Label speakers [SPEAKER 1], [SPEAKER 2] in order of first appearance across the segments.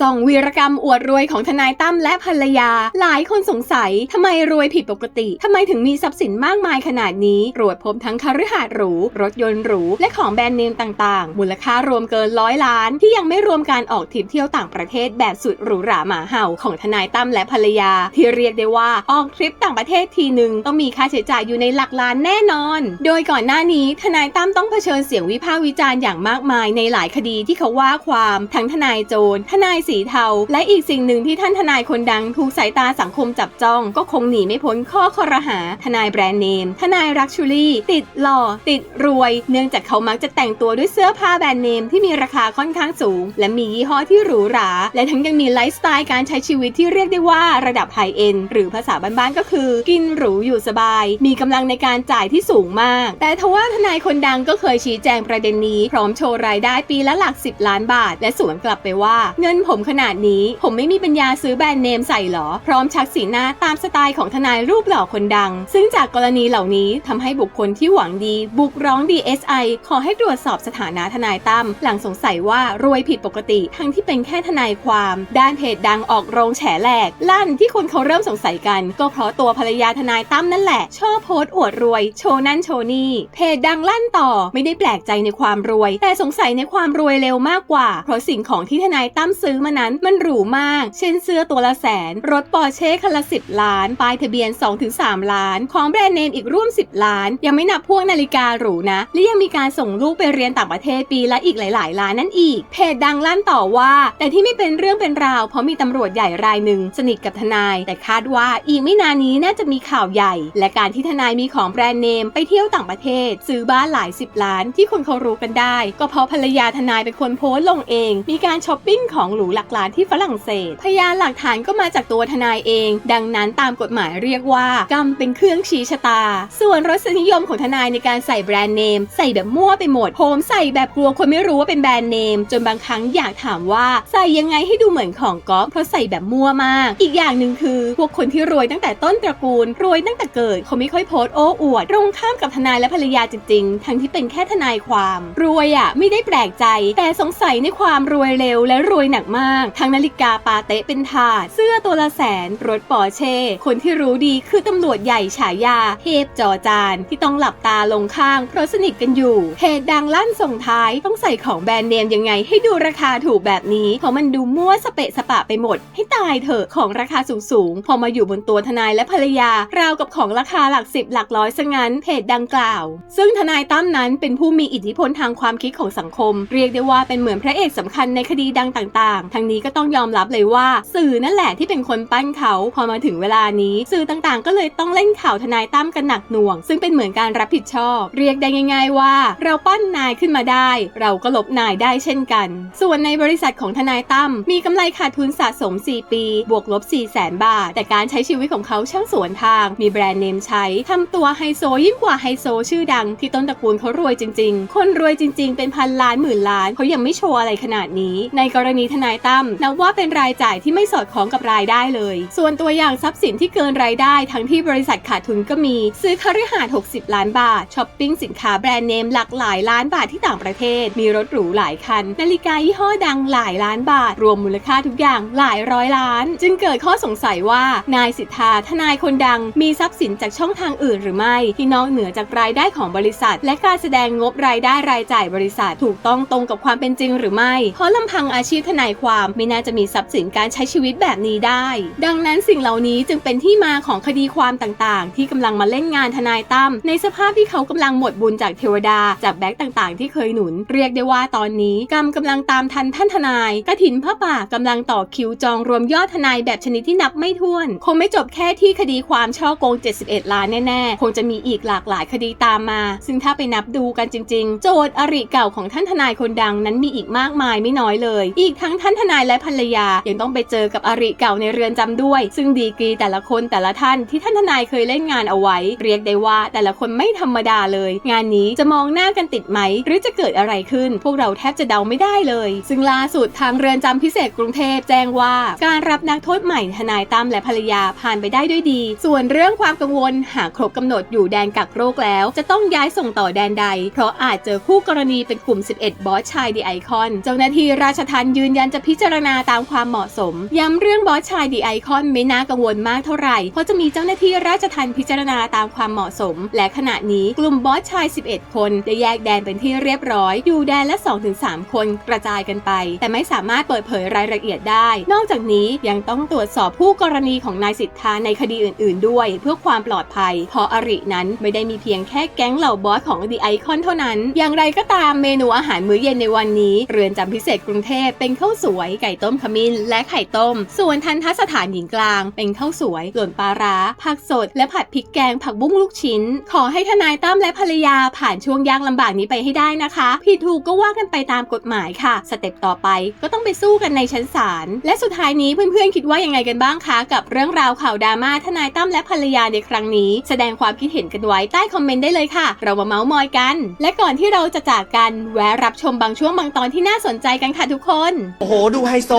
[SPEAKER 1] ส่องวีรกรรมอวดรวยของทนายตั้มและภรรยา หลายคนสงสัยทำไมรวยผิดปกติทำไมถึงมีทรัพย์สินมากมายขนาดนี้ตรวจพบทั้งคฤหาสน์หรู รถยนต์หรู และของแบรนด์เนมต่างๆ มูลค่ารวมเกินร้อยล้าน ที่ยังไม่รวมการออกทริปเที่ยวต่างประเทศแบบสุดหรูหราหมาเห่าของทนายตั้มและภรรยา ที่เรียกได้ว่าออกทริปต่างประเทศทีหนึ่งต้องมีค่าใช้จ่ายอยู่ในหลักล้านแน่นอน โดยก่อนหน้านี้ทนายตั้มต้องเผชิญเสียงวิพากษ์วิจารณ์อย่างมากมายในหลายคดีที่เขาว่าความทั้งทนายโจรทนายสีเทา และอีกสิ่งหนึ่งที่ท่านทนายคนดังถูกสายตาสังคมจับจ้อง ก็คงหนีไม่พ้นข้อคอรหา ทนายแบรนด์เนม ทนายรักชูรี่ติดหล่อ ติดรวย เนื่องจากเขามักจะแต่งตัวด้วยเสื้อผ้าแบรนด์เนมที่มีราคาค่อนข้างสูง และมียี่ห้อที่หรูหรา และทั้งยังมีไลฟ์สไตล์การใช้ชีวิตที่เรียกได้ว่าระดับไฮเอ็นหรือภาษาบ้านๆก็คือ กินหรูอยู่สบาย มีกำลังในการจ่ายที่สูงมาก แต่ทว่าทนายคนดังก็เคยชี้แจงประเด็นนี้ พร้อมโชว์รายได้ปีละหลัก 10 ล้านบาท และสวนกลับไปว่าเงินผมขนาดนี้ ผมไม่มีปัญญาซื้อแบรนด์เนมใส่หรอ พร้อมชักสีหน้าตามสไตล์ของทนายรูปหล่อคนดัง ซึ่งจากกรณีเหล่านี้ทำให้บุคคลที่หวังดี บุกร้อง DSI ขอให้ตรวจสอบสถานะทนายตั้มหลังสงสัยว่ารวยผิดปกติ ทั้งที่เป็นแค่ทนายความ ด้านเพจดังออกโรงแฉแหลก ลั่นที่คนเขาเริ่มสงสัยกัน ก็เพราะตัวภรรยาทนายตั้มนั่นแหละ ชอบโพสต์อวดรวย โชว์นั่นโชว์นี่เพจดังลั่นต่อไม่ได้แปลกใจในความรวย แต่สงสัยในความรวยเร็วมากกว่า เพราะสิ่งของที่ทนายตั้มซื้อมานั้นมันหรูมาก เช่นเสื้อตัวละแสน รถปอร์เช่คันละ10ล้าน ป้ายทะเบียน 2-3 ล้าน ของแบรนด์เนมอีกร่วม 10 ล้าน ยังไม่นับพวกนาฬิกาหรูนะ และยังมีการส่งลูกไปเรียนต่างประเทศปีละอีกหลาย ๆ ล้านนั่นอีก เพจดังลั่นต่อว่า แต่ที่ไม่เป็นเรื่องเป็นราว เพราะมีตำรวจใหญ่รายหนึ่งสนิทกับทนาย แต่คาดว่าอีกไม่นานนี้น่าจะมีข่าวใหญ่ และการที่ทนายมีของแบรนด์เนมไปเที่ยวต่างประเทศ ซื้อบ้านหลายสิบล้านที่คนเขารู้กันได้ ก็เพราะภรรยาทนายเป็นคนโพสต์ลงเอง มีการช้อปปิ้งของหรูหลักล้านที่ฝรั่งเศส พยานหลักฐานก็มาจากตัวทนายเอง ดังนั้นตามกฎหมายเรียกว่ากรรมเป็นเครื่องชี้ชะตา ส่วนรสนิยมของทนายในการใส่แบรนด์เนม ใส่แบบมั่วไปหมดโผมใส่แบบกลัวคนไม่รู้ว่าเป็นแบรนด์เนม จนบางครั้งอยากถามว่าใส่ยังไงให้ดูเหมือนของก๊อฟเพราะใส่แบบมั่วมาก อีกอย่างหนึ่งคือ พวกคนที่รวยตั้งแต่ต้นตระกูล รวยตั้งแต่เกิดเขาไม่ค่อยโพสโอ้อวดตรงข้ามกับทนายและภรรยาจริงๆ ทั้งที่เป็นแค่ทนายความ รวยอะไม่ได้แปลกใจ แต่สงสัยในความรวยเร็วและรวยหนักมากทั้งนาฬิกาปาเต๊ะเป็นถาด เสื้อตัวละแสน รถปอร์เช่ คนที่รู้ดีคือตำรวจใหญ่ฉายา เทพจอจานที่ต้องหลับตาลงข้างเพราะสนิทกันอยู่เพจดังลั่นส่งท้ายต้องใส่ของแบรนด์เนมยังไงให้ดูราคาถูกแบบนี้ เพราะมันดูมั่วสเปะสปะไปหมด ให้ตายเถอะของราคาสูงๆ พอมาอยู่บนตัวทนายและภรรยาราวกับของราคาหลักสิบหลักร้อยซะงั้นเพจดังกล่าว ซึ่งทนายตั้มนั้นเป็นผู้มีอิทธิพลทางความคิดของสังคม เรียกได้ว่าเป็นเหมือนพระเอกสำคัญในคดีดังต่างๆทั้งนี้ก็ต้องยอมรับเลยว่า สื่อนั่นแหละที่เป็นคนปั้นเขาพอมาถึงเวลานี้ สื่อต่างๆ ก็เลยต้องเล่นข่าวทนายตั้มกันหนักหน่วง ซึ่งเป็นเหมือนการรับผิดชอบ เรียกได้ง่าย ๆ ว่า เราปั้นนายขึ้นมาได้ เราก็ลบนายได้เช่นกัน ส่วนในบริษัทของทนายตั้มมีกำไรขาดทุนสะสม 4 ปี บวกลบ 4 0 0แสนบาท แต่การใช้ชีวิตของเขาช่างสวนทาง มีแบรนด์เนมใช้ทำตัวไฮโซยิ่งกว่าไฮโซชื่อดัง ที่ต้นตระกูลเขารวยจริง ๆ คนรวยจริง ๆ เป็นพันล้านหมื่นล้านเขายังไม่โชว์อะไรขนาดนี้ ในกรณีทนายตั้มนับว่าเป็นรายจ่ายที่ไม่สอดคล้องกับรายได้เลย ส่วนตัวอย่างทรัพย์สินที่เกินรายได้ ทั้งที่บริษัทขาดทุนก็มี ซื้อคฤหาสน์60 ล้านบาทช้อปปิ้งสินค้าแบรนด์เนมหลักหลายล้านบาทที่ต่างประเทศ มีรถหรูหลายคัน นาฬิกายี่ห้อดังหลายล้านบาท รวมมูลค่าทุกอย่างหลายร้อยล้าน จึงเกิดข้อสงสัยว่านายสิทธาทนายคนดัง มีทรัพย์สินจากช่องทางอื่นหรือไม่ที่นอกเหนือจากรายได้ของบริษัท และการแสดงงบรายได้รายจ่ายบริษัทถูกต้องตรงกับความเป็นจริงหรือไม่เพราะลำพังอาชีพทนายความไม่น่าจะมีทรัพย์สินการใช้ชีวิตแบบนี้ได้ ดังนั้นสิ่งเหล่านี้จึงเป็นที่มาของคดีความต่างๆ ที่กำลังมาเล่นงานทนายตั้มในสภาพที่เขากำลังหมดบุญจากเทวดาจากแบ็กต่างๆ ที่เคยหนุน เรียกได้ว่าตอนนี้กรรมกำลังตามทันท่านทนายกระถินพระป่ากำลังต่อคิวจองรวมยอดทนายแบบชนิดที่นับไม่ถ้วน คงไม่จบแค่ที่คดีความช่อโกง 71 ล้านแน่ๆ คงจะมีอีกหลากหลายคดีตามมา ซึ่งถ้าไปนับดูกันจริง ๆ โจทย์อริเก่าของท่านทนายคนดังนั้นมีอีกมากมายไม่น้อยเลย อีกทั้งท่านทนายและภรรยายังต้องไปเจอกับอริเก่าในเรือนจำด้วย ซึ่งดีกรีแต่ละคนแต่ละท่านที่ท่านทนายเคยเล่นงานเอาไว้ เรียกได้ว่าแต่ละคนไม่ธรรมดาเลย งานนี้จะมองหน้ากันติดไหม หรือจะเกิดอะไรขึ้น พวกเราแทบจะเดาไม่ได้เลย ซึ่งล่าสุดทางเรือนจำพิเศษกรุงเทพแจ้งว่า การรับนักโทษใหม่ทนายตั้มและภรรยาผ่านไปได้ด้วยดี ส่วนเรื่องความกังวลหากครบกำหนดอยู่แดนกักโรคแล้ว จะต้องย้ายส่งต่อแดนใด เพราะอาจเจอคู่กรณีเป็นกลุ่ม 11 บอสชายดีไอคอน เจ้าหน้าที่ราชทัณฑ์ยืนยันจะพิจารณาตามความเหมาะสม ย้ำเรื่องบอสชายดีไอคอนไม่น่ากังวลมากเท่าไหร่ เพราะจะมีเจ้าหน้าที่ราชทัณฑ์พิจารณาตามความเหมาะสม และขณะนี้กลุ่มบอสชาย 11 คนได้แยกแดนเป็นที่เรียบร้อย อยู่แดนละ 2-3 คนกระจายกันไป แต่ไม่สามารถเปิดเผยรายละเอียดได้ นอกจากนี้ยังต้องตรวจสอบผู้กรณีของนายสิทธาในคดีอื่น ๆ ด้วย เพื่อความปลอดภัย เพราะอรินั้นไม่ได้มีเพียงแค่แก๊งเหล่าบอสของดีไอคอนเท่านั้น อย่างไรก็ตามเมนูอาหารมื้อเย็นในวันนี้ เรือนจำพิเศษกรุงเทพเป็นข้าวสวย ไก่ต้มขมิ้น และไข่ต้ม ส่วนทันทสถานหญิงกลาง เป็นข้าวสวยหล่นปลาร้า ผักสด และผัดพริกแกงผักบุ้งลูกชิ้น ขอให้ทนายตั้มและภรรยาผ่านช่วงยากลำบากนี้ไปให้ได้นะคะ ผิดถูกก็ว่ากันไปตามกฎหมายค่ะ สเต็ปต่อไปก็ต้องไปสู้กันในชั้นศาล และสุดท้ายนี้เพื่อนๆคิดว่ายังไงกันบ้างคะ กับเรื่องราวข่าวดราม่าทนายตั้มและภรรยาในครั้งนี้ แสดงความคิดเห็นกันไว้ใต้คอมเมนต์ได้เลยค่ะ เรามาเมาส์มอยกัน และก่อนที่เราจะจากกันแวะรับชมบางช่วงบางตอนที่น่าสนใจกันค่ะทุกคน
[SPEAKER 2] โอ้โหดูไฮโซ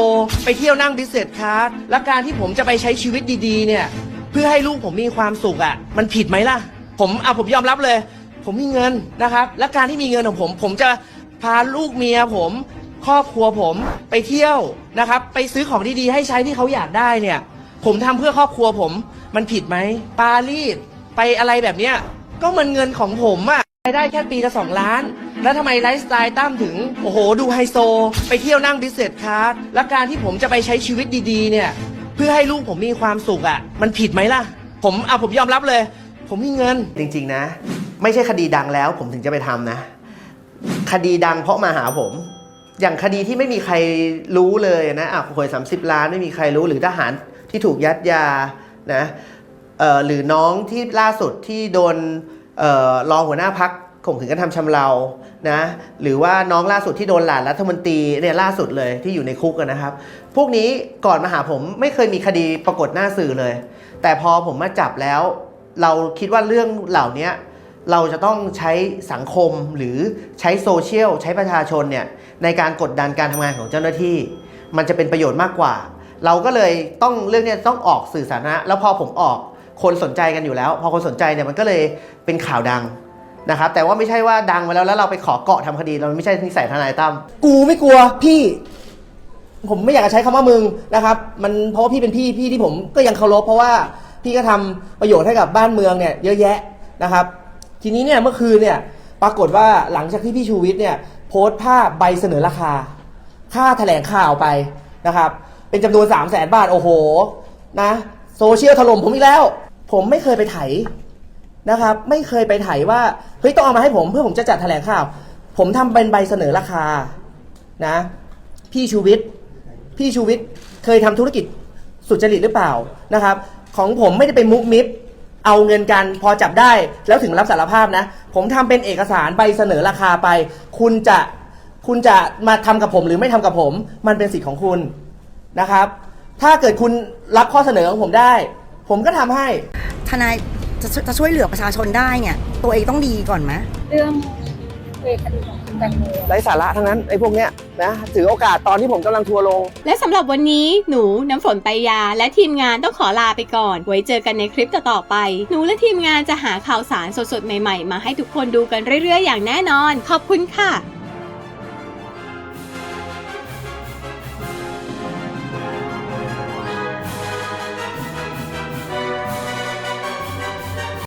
[SPEAKER 2] ไปเที่ยวนั่งบิสเนสคลาสและการที่ผมจะไปใช้ชีวิตดีๆ เนี่ย เพื่อให้ลูกผมมีความสุขอะ่ะ มันผิดไหมล่ะ ผมอะผมยอมรับเลย ผมมีเงินนะครับ และการที่มีเงินของผม ผมจะพาลูกเมียผม ครอบครัวผมไปเที่ยวนะครับ ไปซื้อของดีๆ ให้ใช้ที่เขาอยากได้เนี่ย ผมทำเพื่อครอบครัวผม มันผิดไหมปารีสไปอะไรแบบเนี้ยก็มันเงินของผมอะรายได้แค่ปีละสองล้าน แล้วทำไมไลฟ์สไตล์ตั้มถึง โอ้โห ดูไฮโซ ไปเที่ยวนั่งบิสเนสคลาสและการที่ผมจะไปใช้ชีวิตดีๆ เนี่ย เพื่อให้ลูกผมมีความสุขอะมันผิดไหมล่ะ ผมอะผมยอมรับเลย ผมมีเงิน
[SPEAKER 3] จริง ๆ นะ ไม่ใช่คดีดังแล้ว ผมถึงจะไปทำนะ คดีดังเพราะมาหาผม อย่างคดีที่ไม่มีใครรู้เลยนะอะหวยสาล้านไม่มีใครรู้หรือทหารที่ถูกยัดยานะเอ่อหรือน้องที่ล่าสุดที่โดนเอ่อรองหัวหน้าพัก ข่มขืนกระทำชำเรานะหรือว่าน้องล่าสุดที่โดนหลานรัฐมนตรีเนี่ยล่าสุดเลยที่อยู่ในคุกนะครับ พวกนี้ก่อนมาหาผมไม่เคยมีคดีปรากฏหน้าสื่อเลย แต่พอผมมาจับแล้ว เราคิดว่าเรื่องเหล่านี้เราจะต้องใช้สังคมหรือใช้โซเชียลใช้ประชาชนเนี่ยในการกดดันการทำงานของเจ้าหน้าที่ มันจะเป็นประโยชน์มากกว่า เราก็เลยต้องเรื่องนี้ต้องออกสื่อสาธารณะแล้วพอผมออกคนสนใจกันอยู่แล้ว พอคนสนใจเนี่ยมันก็เลยเป็นข่าวดัง นะครับแต่ว่าไม่ใช่ว่าดังมาแล้วแล้วเราไปขอเกาะทำคดีเราไม่ใช่นิสัยทนายตั้มกูไม่กลัวพี่ ผมไม่อยากจะใช้คำว่ามึงนะครับ มันเพราะว่าพี่เป็นพี่พี่ที่ผมก็ยังเคารพเพราะว่าพี่ก็ทำประโยชน์ให้กับบ้านเมืองเนี่ยเยอะแยะนะครับ ทีนี้เนี่ยเมื่อคืนเนี่ยปรากฏว่าหลังจากที่พี่ชูวิทย์เนี่ยโพสต์ภาพใบเสนอราคา ค่าแถลงข่าวไปนะครับ เป็นจำนวน3 0 0แสนบาทโอ้โหนะโซเชียลถล่มผมอีกแล้ว ผมไม่เคยไปไถ นะครับ ไม่เคยไปไถว่าเฮ้ยต้องเอามาให้ผมเพื่อผมจะจัดแถลงข่าว ผมทำเป็นใบเสนอราคานะ พี่ชูวิทย์พี่ชูวิทย์เคยทำธุรกิจสุจริตหรือเปล่านะครับ ของผมไม่ได้ไปมุกมิบเอาเงินกันพอจับได้แล้วถึงรับสารภาพนะ ผมทำเป็นเอกสารใบเสนอราคาไป คุณจะคุณจะมาทำกับผมหรือไม่ทำกับผม มันเป็นสิทธิ์ของคุณนะครับ ถ้าเกิดคุณรับข้อเสนอของผมได้ ผมก็ทำให้
[SPEAKER 4] ทนาย จะช่วยจะช่วยเหลือประชาชนได้เนี่ย ตัวเองต้องดีก่อนไหม
[SPEAKER 5] เรื่องเวคดีของคุณแตงโม
[SPEAKER 3] ไร้สาระทั้งนั้นไอ้พวกเนี้ยนะถือโอกาสตอนที่ผมกำลังทัวร์ลง
[SPEAKER 1] และสำหรับวันนี้หนูน้ำฝนไปยา และทีมงานต้องขอลาไปก่อน ไว้เจอกันในคลิปต่อๆไป หนูและทีมงานจะหาข่าวสารสดๆ ใหม่ๆ มาให้ทุกคนดูกันเรื่อยๆ อย่างแน่นอน ขอบคุณค่ะ